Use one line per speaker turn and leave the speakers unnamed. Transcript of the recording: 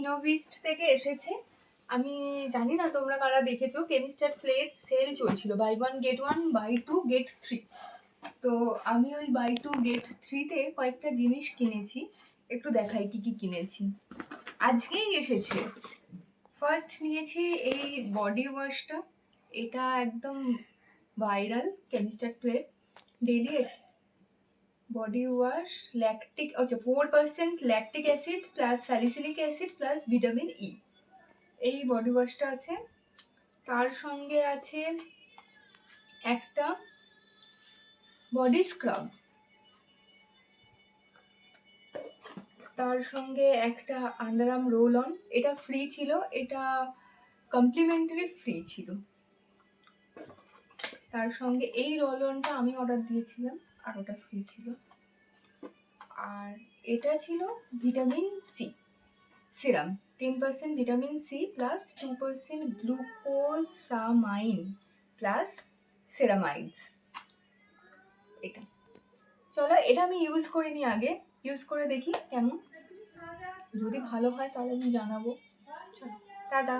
ইনোভিস্ট থেকে এসেছে। আমি জানি না তোমরা কারা দেখেছ কেমিস্টার প্লেট সেল চলছিল, buy one get one, buy two get three. তো আমি ওই বাই টু গেট থ্রিতে কয়েকটা জিনিস কিনেছি, একটু দেখাই কি কি কিনেছি। আজকেই এসেছে। ফার্স্ট নিয়েছি এই বডি ওয়াশটা এটা একদম viral chemist at play daily body wash lactic আচ্ছা four percent lactic acid plus salicylic acid plus vitamin E এই বডি ওয়াশটা আছে। তার সঙ্গে আছে একটা বডি স্ক্রাব তার সঙ্গে একটা আন্ডারআর্ম রোল অন এটা ফ্রি ছিল, এটা কমপ্লিমেন্টারি ফ্রি ছিল। তার সঙ্গে এই রোল অনটা আমি অর্ডার দিয়েছিলাম, আর ওটা ফ্রি ছিল। আর এটা ছিল vitamin C serum. Ten percent vitamin C plus two percent glucosamine plus ceramides এটা। চলো, এটা আমি ইউজ করিনি আগে। ইউজ করে দেখি কেমন। যদি ভালো হয় তাহলে আমি জানাব। চলো, টাটা।